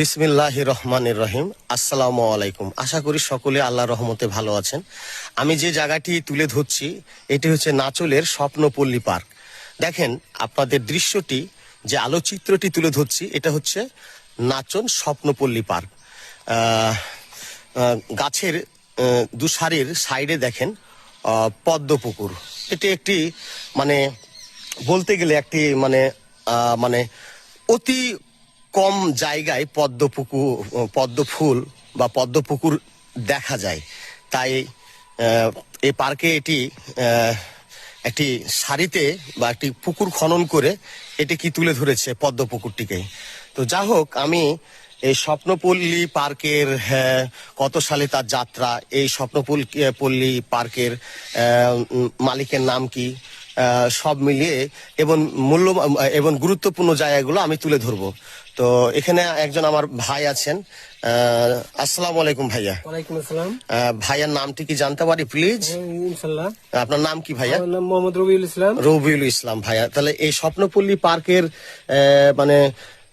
বিসমিল্লাহ রহমানির রহিম। আসসালামু আলাইকুম। আশা করি সকলে আল্লাহ রহমতে ভালো আছেন। আমি যে জায়গাটি তুলে ধরছি এটি হচ্ছে নাচলের স্বপ্নপল্লী পার্ক। দেখেন আপনাদের দৃশ্যটি যে আলোচিত্রটি তুলে ধরছি এটা হচ্ছে নাচন স্বপ্নপল্লী পার্ক। গাছের দুসারির সাইডে দেখেন আহ, পদ্ম পুকুর। এটি একটি মানে বলতে গেলে একটি মানে মানে অতি কম জায়গায় পদ্ম পুকুর পদ্ম ফুল বা পদ্ম পুকুর দেখা যায়। তাই এই পার্কে এটি একটি সারিতে বা একটি পুকুর খনন করে এটি কি তুলে ধরেছে পদ্ম পুকুরটিকে তো যা হোক, আমি এই স্বপ্নপল্লী পার্কের কত সালে তার যাত্রা, এই স্বপ্নপল্লী পল্লী পার্কের মালিকের নাম কি? সব মিলিয়ে এবং মূল্য এবং গুরুত্বপূর্ণ জায়গাগুলো আমি তুলে ধরবো। তো এখানে একজন আমার ভাই আছেন। আসসালামু আলাইকুম ভাইয়া। আসসালাম। ভাইয়ার নামটি কি জানতে পারি প্লিজ হ্যাঁ, ইনশাল্লাহ। আপনার নাম কি ভাইয়া? নাম মোহাম্মদ রবিউল ইসলাম। রবিউল ইসলাম ভাইয়া। তাহলে এই স্বপ্নপল্লী পার্কের আহ, মানে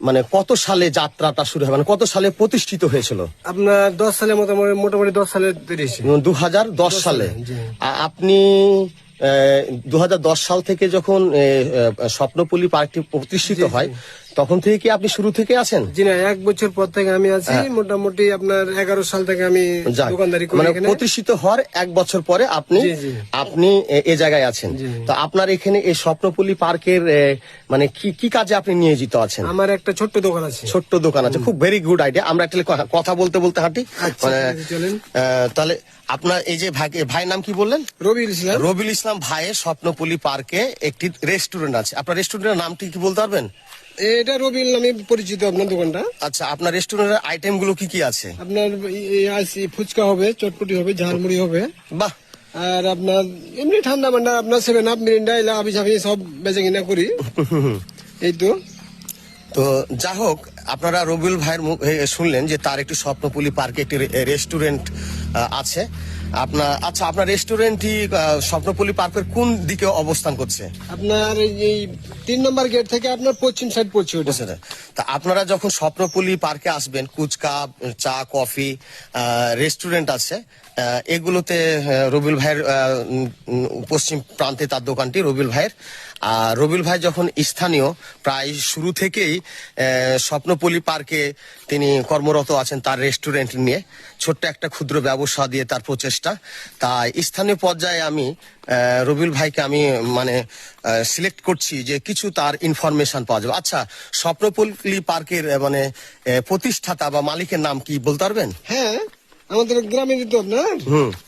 মানে কত সালে যাত্রাটা শুরু হয়? মানে কত সালে প্রতিষ্ঠিত হয়েছিল? আপনার দশ সালে মোটামুটি মোটামুটি দশ সালে দু হাজার দশ সালে আপনি দু হাজার দশ সাল থেকে যখন স্বপ্নপল্লী পার্কটি প্রতিষ্ঠিত হয় তখন থেকে কি আপনি শুরু থেকে আছেন? জি না এক বছর পর থেকে আমি আছি। মোটামুটি আপনার এগারো সাল থেকে আমি হ্যাঁ। দোকানদারি করি মানে প্রতিষ্ঠিত হওয়ার এক বছর পরে আপনি। আপনি এ- জায়গায় আছেন। তো আপনার এখানে এই স্বপ্নপল্লী পার্কের মানে কি কি কাজে আপনি নিয়োজিত আছেন? আমার একটা ছোট্ট দোকান আছে। ছোট্ট দোকান আছে। খুব ভেরি গুড আইডিয়া আমরা একটা কথা বলতে বলতে হাঁটি। আচ্ছা, মানে তাহলে আপনার এই যে ভাই ভাই নাম কি বললেন? রবিউল ইসলাম। রবিউল ইসলাম ভাইয়ের স্বপ্নপল্লী পার্কে একটি রেস্টুরেন্ট আছে। আপনার রেস্টুরেন্টের নামটি কি বলতে পারবেন? এটা রবিউল নামে পরিচিত আপনার দোকানটা। আচ্ছা আপনার রেস্টুরেন্টের আইটেমগুলো কি কি আছে? আপনার এই ফুচকা হবে চটপটি হবে ঝালমুড়ি হবে। বাহ! আর আপনার এমনি ঠান্ডা মান্ডা আপনার সেভেন আপ মিরিন্ডা এলা আবি ঝাবি সব বেচে কিনা করি। এই তো। তো যা হোক আপনারা রবিউল ভাইয়ের মুখ শুনলেন যে তার একটি স্বপ্নপুলি পার্কে একটি রেস্টুরেন্ট আছে। আপনার আচ্ছা আপনার রেস্টুরেন্টটি স্বপ্নপল্লী পার্কের কোন দিকে অবস্থান করছে? আপনার এই- তিন নম্বর গেট থেকে আপনার পশ্চিম সাইড পড়ছে ওটা। স্যার তা আপনারা যখন স্বপ্নপল্লী পার্কে আসবেন কুচকা চা কফি রেস্টুরেন্ট আছে এগুলোতে আহ, রবিউল ভাইয়ের পশ্চিম প্রান্তে তার দোকানটি রবিউল ভাইয়ের। আর রবিউল ভাই যখন স্থানীয় প্রায় শুরু থেকেই স্বপ্নপল্লী পার্কে তিনি কর্মরত আছেন তার রেস্টুরেন্ট নিয়ে। ছোট্ট একটা ক্ষুদ্র ব্যবসা দিয়ে তার প্রচেষ্টা। তাই স্থানীয় পর্যায়ে আমি আহ, রবিউল ভাইকে আমি মানে সিলেক্ট করছি যে কিছু তার ইনফরমেশন পাওয়া যাবে। আচ্ছা স্বপ্নপল্লী পার্কের মানে প্রতিষ্ঠাতা বা মালিকের নাম কি বলতে পারবেন? হ্যাঁ আমাদের গ্রামে দিত আপনার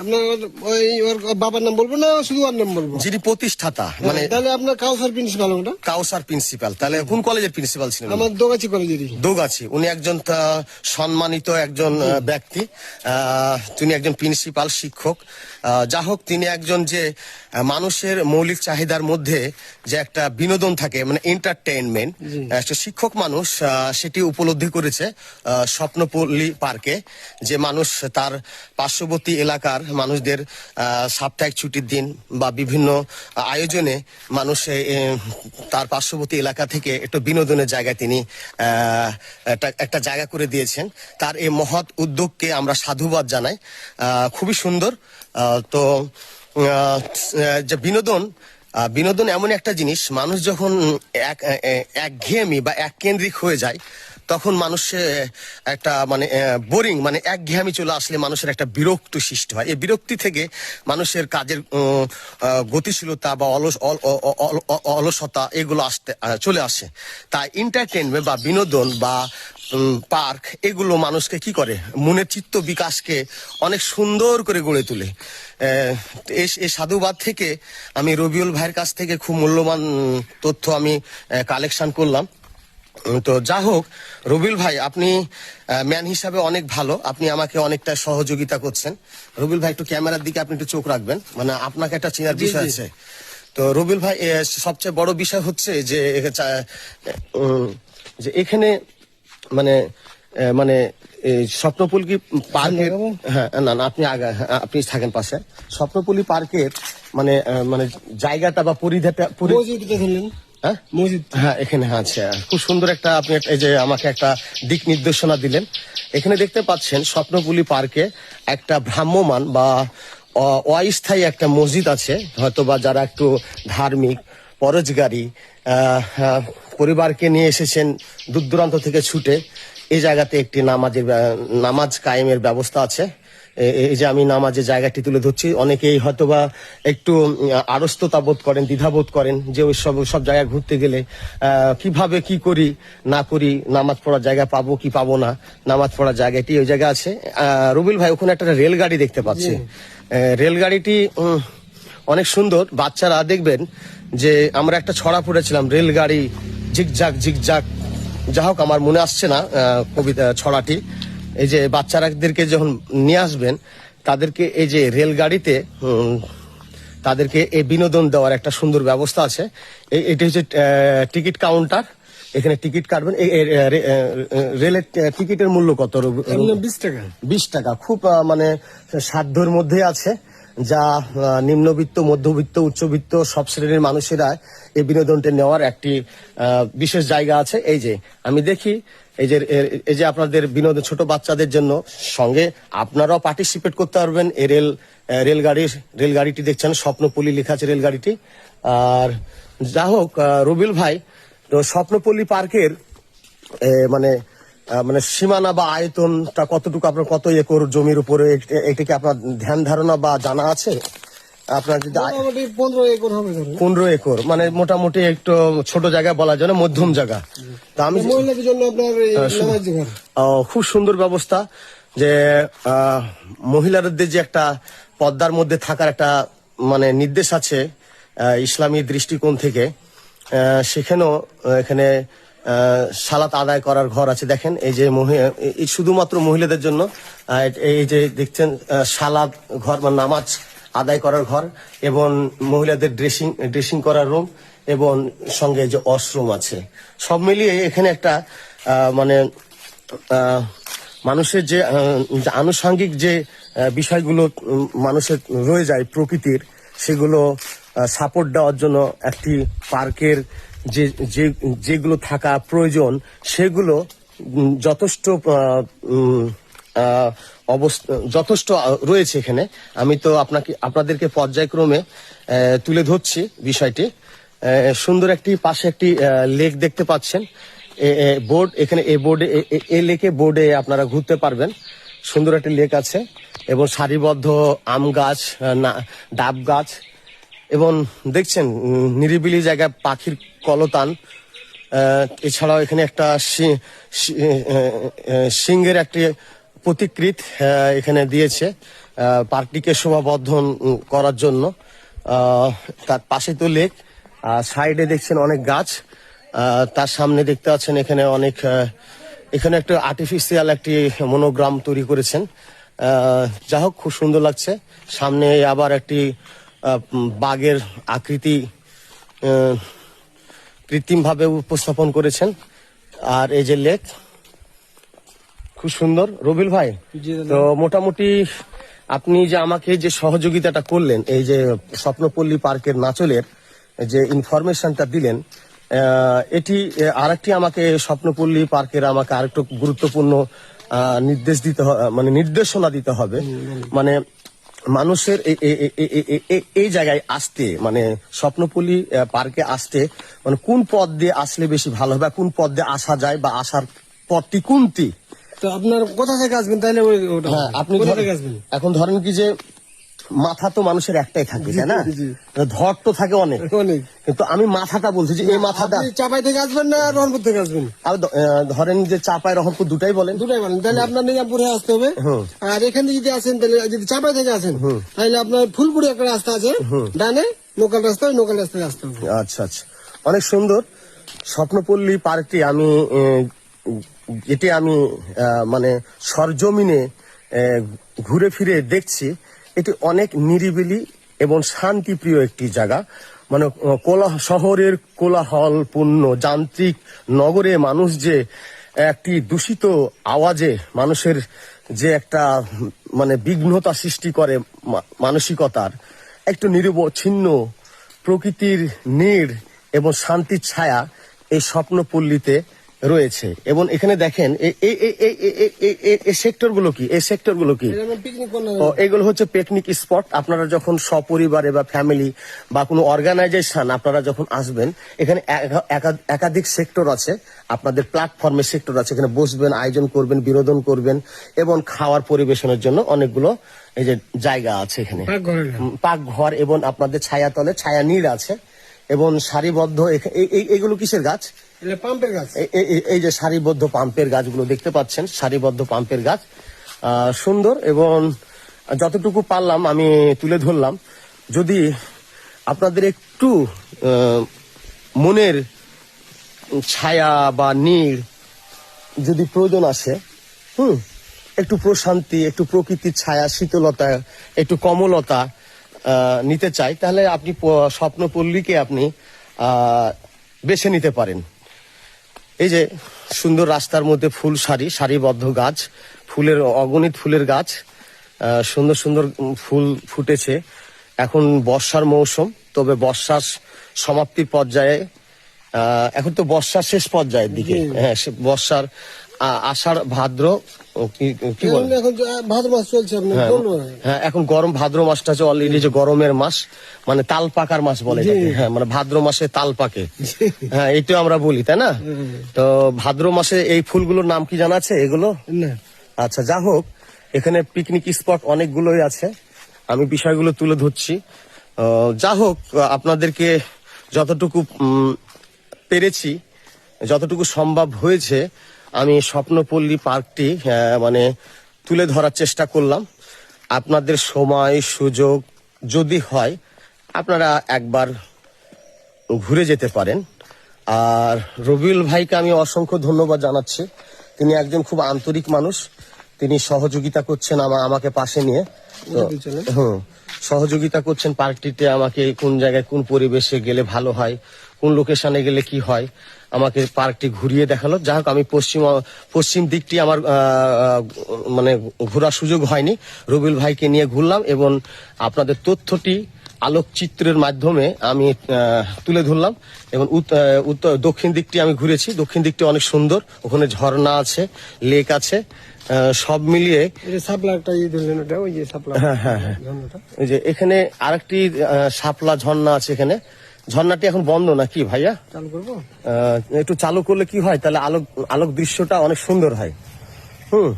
আপনার ওই ওর বাবার নাম বলব না শুধু ওর নাম বলব? যিনি প্রতিষ্ঠাতা মানে তাহলে আপনার কাউসার প্রিন্সিপাল ওটা? কাউসার প্রিন্সিপাল। তাহলে কোন কলেজের প্রিন্সিপাল ছিলেন? আমার দোগাছি কলেজেরই। দোগাছি। উনি একজন সম্মানিত একজন ব্যক্তি। তিনি একজন প্রিন্সিপাল শিক্ষক। যা হোক তিনি একজন যে মানুষের মৌলিক চাহিদার মধ্যে যে একটা বিনোদন থাকে মানে এন্টারটেইনমেন্ট একটা শিক্ষক মানুষ সেটি উপলব্ধি করেছে স্বপ্নপল্লী পার্কে। যে মানুষ তার পার্শ্ববর্তী এলাকার মানুষদের সাপ্তাহিক ছুটির দিন বা বিভিন্ন আয়োজনে মানুষ তার পার্শ্ববর্তী এলাকা থেকে একটু বিনোদনের জায়গায় তিনি একটা জায়গা করে দিয়েছেন। তার এই মহৎ উদ্যোগকে আমরা সাধুবাদ জানাই। খুবই সুন্দর। তো যে বিনোদন বিনোদন এমন একটা জিনিস, মানুষ যখন এক এক ঘেয়েমি বা এক কেন্দ্রিক হয়ে যায় তখন মানুষের একটা মানে বোরিং মানে এক ঘেয়ামি চলে আসলে মানুষের একটা বিরক্ত সৃষ্টি হয়। এই বিরক্তি থেকে মানুষের কাজের গতিশীলতা বা অলস অলসতা এগুলো আসতে চলে আসে। তাই এন্টারটেনমেন্ট বা বিনোদন বা পার্ক এগুলো মানুষকে কি করে? মনের চিত্ত বিকাশকে অনেক সুন্দর করে গড়ে তোলে। এই সাধুবাদ থেকে আমি রবিউল ভাইয়ের কাছ থেকে খুব মূল্যবান তথ্য আমি কালেকশন করলাম। তো যা হোক রবিউল ভাই আপনি ম্যান হিসাবে অনেক ভালো। আপনি আমাকে অনেকটা সহযোগিতা করছেন। রবিউল ভাই একটু ক্যামেরার দিকে আপনি একটু চোখ রাখবেন। মানে আপনাকে একটা চেনার বিষয়। আছে। তো রবিউল ভাই সবচেয়ে বড় বিষয় হচ্ছে যে যে এখানে মানে মানে স্বপ্নপুলকি পার্কের হ্যাঁ না না আপনি আগা হ্যাঁ, আপনি থাকেন পাশে। স্বপ্নপুলি পার্কের মানে মানে জায়গাটা বা পরিধিটা হ্যাঁ? মসজিদ। হ্যাঁ এখানে হ্যাঁ, আচ্ছা খুব সুন্দর একটা আপনি এই যে আমাকে একটা দিক নির্দেশনা দিলেন। এখানে দেখতে পাচ্ছেন স্বপ্নপুলি পার্কে একটা ভ্রাম্যমান বা অস্থায়ী একটা মসজিদ আছে। হয়তো বা যারা একটু ধার্মিক পরজগারী আহ, পরিবারকে নিয়ে এসেছেন দূর দূরান্ত থেকে ছুটে এই জায়গাতে একটি নামাজের নামাজ কায়েমের ব্যবস্থা আছে। এই যে আমি নামাজের জায়গাটি তুলে ধরছি অনেকেই হয়তোবা একটু আড়স্ততা বোধ করেন দ্বিধাবোধ করেন যে ওই সব সব জায়গায় ঘুরতে গেলে কীভাবে কি করি না করি নামাজ পড়ার জায়গা পাবো কি পাবো না নামাজ পড়ার জায়গাটি ওই জায়গা আছে। আহ, রুবিল ভাই ওখানে একটা রেলগাড়ি দেখতে পাচ্ছি। রেলগাড়িটি অনেক সুন্দর। বাচ্চারা দেখবেন যে আমরা একটা ছড়া পড়েছিলাম রেলগাড়ি ঝিকঝাক ঝিকঝাক। যা হোক আমার মনে আসছে না কবিতা ছড়াটি। এই যে বাচ্চারাদেরকে যখন নিয়ে আসবেন তাদেরকে এই যে রেলগাড়িতে তাদেরকে এই বিনোদন দেওয়ার একটা সুন্দর ব্যবস্থা আছে। এই- এটি হচ্ছে টিকিট কাউন্টার। এখানে টিকিট কাটবেন। রেলের টিকিটের মূল্য কত? বিশ টাকা। বিশ টাকা। খুব মানে সাধ্যর মধ্যে আছে। যা নিম্নবিত্ত মধ্যবিত্ত উচ্চবিত্ত সব শ্রেণির মানুষেরা এই বিনোদনটা নেওয়ার একটি বিশেষ জায়গা আছে। এই যে আমি দেখি এই যে এই যে আপনাদের বিনোদন ছোট বাচ্চাদের জন্য সঙ্গে আপনারাও পার্টিসিপেট করতে পারবেন এই রেল আহ, রেলগাড়ির রেলগাড়িটি দেখছেন স্বপ্নপল্লী লেখা আছে রেলগাড়িটি। আর যা হোক রবিল ভাই স্বপ্নপল্লী পার্কের মানে মানে সীমানা বা আয়তনটা কতটুকু আপনার কত একর জমির উপরে এটিকে আপনার ধ্যান ধারণা বা জানা আছে? আপনার যদি পনেরো একর হবে পনেরো একর মানে মোটামুটি একটু ছোট জায়গা বলা যায় মধ্যম জায়গা। তা আমি মহিলাদের জন্য আপনার খুব সুন্দর ব্যবস্থা যে মহিলাদের যে একটা পর্দার মধ্যে থাকার একটা মানে নির্দেশ আছে ইসলামী দৃষ্টিকোণ থেকে। সেখানেও এখানে সালাত আদায় করার ঘর আছে। দেখেন এই যে শুধুমাত্র মহিলাদের জন্য এই যে দেখছেন সালাদ ঘর বা নামাজ আদায় করার ঘর এবং মহিলাদের ড্রেসিং ড্রেসিং করার রুম এবং সঙ্গে যে ওয়াশরুম আছে। সব মিলিয়ে এখানে একটা মানে মানুষের যে আনুষাঙ্গিক যে বিষয়গুলো মানুষের রয়ে যায় প্রকৃতির, সেগুলো সাপোর্ট দেওয়ার জন্য একটি পার্কের যে যেগুলো থাকা প্রয়োজন, সেগুলো যথেষ্ট যথেষ্ট রয়েছে এখানে। আমি তো আপনাকে, আপনাদেরকে পর্যায়ক্রমে তুলে ধরছি বিষয়টি। সুন্দর একটি, পাশে একটি লেক দেখতে পাচ্ছেন। বোর্ড, এখানে এ বোর্ডে, এ লেকে বোর্ডে আপনারা ঘুরতে পারবেন। সুন্দর একটি লেক আছে এবং সারিবদ্ধ আম গাছ ডাব গাছ এবং দেখছেন নিরিবিলি জায়গায় পাখির কলতান। এছাড়াও এখানে একটা সিংহের একটি প্রতিকৃত এখানে দিয়েছে পার্কটিকে শোভাবর্ধন করার জন্য। তার পাশে তো লেক সাইডে দেখছেন অনেক গাছ তার সামনে দেখতে পাচ্ছেন এখানে অনেক এখানে একটা আর্টিফিশিয়াল একটি মনোগ্রাম তৈরি করেছেন। যা হোক, খুব সুন্দর লাগছে। সামনে আবার একটি বাঘের আকৃতি কৃত্রিমভাবে উপস্থাপন করেছেন। আর এই যে লেক খুব সুন্দর। রবিল ভাই তো মোটামুটি আপনি যে আমাকে যে সহযোগিতাটা করলেন এই যে স্বপ্নপল্লী পার্কের নাচলের যে ইনফরমেশনটা দিলেন এটি আর একটি আমাকে স্বপ্নপল্লী পার্কের আমাকে আরেকটু গুরুত্বপূর্ণ নির্দেশ দিতে মানে নির্দেশনা দিতে হবে। মানে মানুষের এই- জায়গায় আসতে মানে স্বপ্নপল্লী পার্কে আসতে মানে কোন পথ দিয়ে আসলে বেশি ভালো হবে কোন পথ দিয়ে আসা যায় বা আসার পথটি কোনটি? তো আপনার কোথা থেকে আসবেন? তাহলে ওই হ্যাঁ আপনি এখন ধরেন কি যে মাথা তো মানুষের একটাই থাকে তাই না? ধর তো থাকে অনেক। অনেক। কিন্তু আমি মাথাটা বলছি যে এই মাথাটা চাপাই থেকে আসবেন না রহনপুর থেকে আসবেন? আর ধরেন যে চাপায় রহমপুর দুটাই বলেন। দুটাই বলেন। তাহলে আপনার নিজামপুরে আসতে হবে। আর এখানে যদি আসেন তাহলে যদি চাপাই থেকে আসেন তাহলে আপনার ফুলপুরি একটা রাস্তা আছে। ডানে লোকাল রাস্তা ওই লোকাল রাস্তায় আসতে হবে। আচ্ছা আচ্ছা। অনেক সুন্দর। স্বপ্নপল্লী পার্কটি আমি এটি আমি মানে সরজমিনে ঘুরে ফিরে দেখছি, এটি অনেক নিরিবিলি এবং শান্তিপ্রিয় একটি জায়গা। মানে কোলা শহরের কোলাহলপূর্ণ যান্ত্রিক নগরে মানুষ যে একটি দূষিত আওয়াজে মানুষের যে একটা মানে বিঘ্নতা সৃষ্টি করে মানসিকতার, একটু নিরবচ্ছিন্ন প্রকৃতির নীড় এবং শান্তির ছায়া এই স্বপ্নপল্লীতে রয়েছে। এবং এখানে দেখেন এই এই এই এই এই- এই- এই- এই সেক্টরগুলো কি? এই সেক্টরগুলো কি এগুলো হচ্ছে পিকনিক স্পট আপনারা যখন সপরিবারে বা ফ্যামিলি বা কোনো অর্গানাইজেশন আপনারা যখন আসবেন এখানে একা- একা- একাধিক সেক্টর আছে। আপনাদের প্ল্যাটফর্মের সেক্টর আছে। এখানে বসবেন আয়োজন করবেন বিনোদন করবেন এবং খাওয়ার পরিবেশনের জন্য অনেকগুলো এই যে জায়গা আছে এখানে। পাকঘর এবং আপনাদের ছায়াতলে ছায়া নীড় আছে। এবং সারিবদ্ধ এইগুলো কিসের গাছ? এই- যে সারিবদ্ধ পাম্পের গাছগুলো দেখতে পাচ্ছেন, সারিবদ্ধ পাম্পের গাছ। সুন্দর এবং যতটুকু পারলাম আমি তুলে ধরলাম। যদি আপনাদের একটু মনের ছায়া বা নীড় যদি প্রয়োজন আসে, হুম, একটু প্রশান্তি, একটু প্রকৃতির ছায়া, শীতলতা, একটু কমলতা নিতে চাই, তাহলে আপনি স্বপ্নপল্লীকে আপনি বেছে নিতে পারেন। এই যে সুন্দর রাস্তার মধ্যে ফুল সারি সারিবদ্ধ গাছ ফুলের অগণিত ফুলের গাছ সুন্দর সুন্দর ফুল ফুটেছে। এখন বর্ষার মৌসুম তবে বর্ষার সমাপ্তি পর্যায়ে এখন তো বর্ষার শেষ পর্যায়ের দিকে। হ্যাঁ বর্ষার আষাঢ় ভাদ্র কি- কি বলে? এখন এখন ভাদ্র মাস চলছে আপনার হ্যাঁ, হ্যাঁ এখন গরম ভাদ্র মাসটা হচ্ছে অলরেডি যে গরমের মাস মানে তাল পাকার মাস বলে হ্যাঁ মানে ভাদ্র মাসে তাল পাকে হ্যাঁ এইটাও আমরা বলি তাই না? তো ভাদ্র মাসে এই ফুলগুলোর নাম কি জানা আছে এগুলো? আচ্ছা যা হোক এখানে পিকনিক স্পট অনেকগুলোই আছে। আমি বিষয়গুলো তুলে ধরছি। যা হোক আপনাদেরকে যতটুকু পেরেছি যতটুকু সম্ভব হয়েছে আমি স্বপ্নপল্লী পার্কটি মানে তুলে ধরার চেষ্টা করলাম। আপনাদের সময় সুযোগ যদি হয় আপনারা একবার ঘুরে যেতে পারেন। আর রবিউল ভাইকে আমি অসংখ্য ধন্যবাদ জানাচ্ছি। তিনি একজন খুব আন্তরিক মানুষ। তিনি সহযোগিতা করছেন আমা- আমাকে পাশে নিয়ে। হুম সহযোগিতা করছেন পার্কটিতে আমাকে কোন জায়গায় কোন পরিবেশে গেলে ভালো হয় কোন লোকেশনে গেলে কি হয়। আমাকে পার্কটি ঘুরিয়ে দেখাল। যা হোক আমি পশ্চিম পশ্চিম দিকটি আমার মানে ঘোরার সুযোগ হয়নি। রবিউল ভাইকে নিয়ে ঘুরলাম এবং আপনাদের তথ্যটি আলোকচিত্রের মাধ্যমে আমি তুলে ধরলাম এবং দক্ষিণ দিকটি আমি ঘুরেছি। দক্ষিণ দিকটি অনেক সুন্দর। ওখানে ঝর্ণা আছে লেক আছে সব মিলিয়ে এটা সাপলা একটা ইয়ে ধরলেন ওটা ওই যে সাপলা। ঝর্ণাটা। এই যে এখানে আরেকটি শাপলা ঝর্ণা আছে এখানে। ঝর্ণাটি এখন বন্ধ নাকি ভাইয়া? চালু করব? একটু চালু করলে কি হয়? তাহলে আলোক আলোক দৃশ্যটা অনেক সুন্দর হয়। হুম।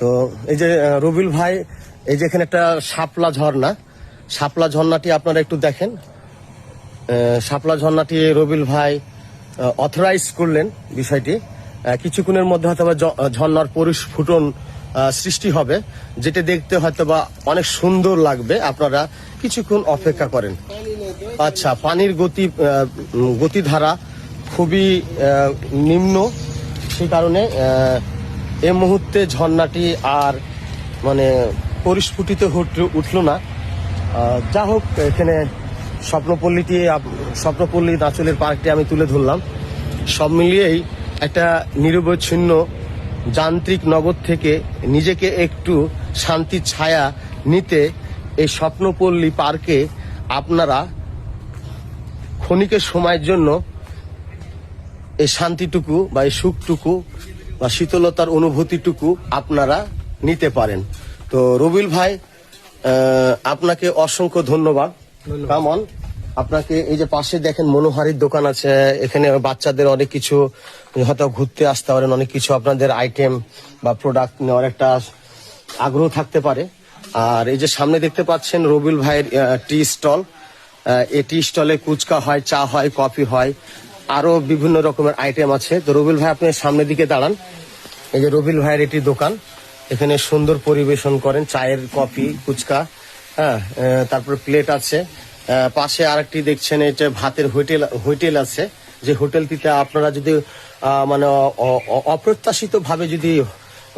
তো এই যে রবিল ভাই এই যে এখানে একটা শাপলা ঝর্ণা শাপলা ঝর্ণাটি আপনারা একটু দেখেন। শাপলা ঝর্ণাটি রবিল ভাই অথরাইজ করলেন বিষয়টি। কিছুক্ষণের মধ্যে হয়তো বা ঝর্ণার পরিস্ফুটন সৃষ্টি হবে যেটা দেখতে হয়তো বা অনেক সুন্দর লাগবে। আপনারা কিছুক্ষণ অপেক্ষা করেন। আচ্ছা পানির গতি গতিধারা খুবই নিম্ন। সেই কারণে এ মুহূর্তে ঝর্ণাটি আর মানে পরিস্ফুটিত উঠল না। যা হোক, এখানে স্বপ্নপল্লীটি স্বপ্নপল্লী নাচলের পার্কটি আমি তুলে ধরলাম। সব মিলিয়েই একটা নিরবচ্ছিন্ন যান্ত্রিক নগর থেকে নিজেকে একটু শান্তির ছায়া নিতে এই স্বপ্নপল্লী পার্কে আপনারা ক্ষণিকের সময়ের জন্য এই শান্তিটুকু বা এই সুখটুকু বা শীতলতার অনুভূতিটুকু আপনারা নিতে পারেন। তো রবিল ভাই আপনাকে অসংখ্য ধন্যবাদ। কামন আপনাকে এই যে পাশে দেখেন মনোহারির দোকান আছে এখানে বাচ্চাদের অনেক কিছু হয়তো ঘুরতে আসতে পারেন অনেক কিছু আপনাদের আইটেম বা প্রোডাক্ট নেওয়ার একটা আগ্রহ থাকতে পারে। আর এই যে সামনে দেখতে পাচ্ছেন রবিল ভাইয়ের টি স্টল এই টি স্টলে কুচকা হয়, চা হয়, কফি হয়, আরও বিভিন্ন রকমের আইটেম আছে। তো রবিল ভাই, আপনি সামনের দিকে দাঁড়ান। এই যে রবিল ভাইয়ের এটি দোকান, এখানে সুন্দর পরিবেশন করেন, চায়ের কফি ফুচকা হ্যাঁ তারপর প্লেট আছে। পাশে আরেকটি দেখছেন এটা ভাতের হোটেল হোটেল আছে। যে হোটেলটিতে আপনারা যদি মানে অপ্রত্যাশিত ভাবে যদি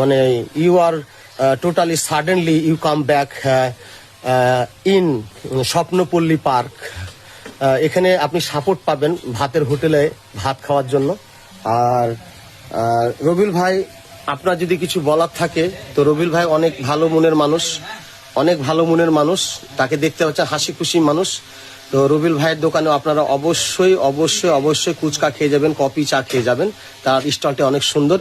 মানে you are totally suddenly you come back in Swapnapalli park. এখানে আপনি সাপোর্ট পাবেন ভাতের হোটেলে ভাত খাওয়ার জন্য। আর রবিল ভাই, আপনার যদি কিছু বলার থাকে, তো রবিল ভাই অনেক ভালো মনের মানুষ, অনেক ভালো মনের মানুষ, তাকে দেখতে পাচ্ছেন হাসি খুশি মানুষ। তো রবিল ভাইয়ের দোকানে আপনারা অবশ্যই অবশ্যই অবশ্যই কুচকা খেয়ে যাবেন, কফি চা খেয়ে যাবেন। তার স্টলটি অনেক সুন্দর।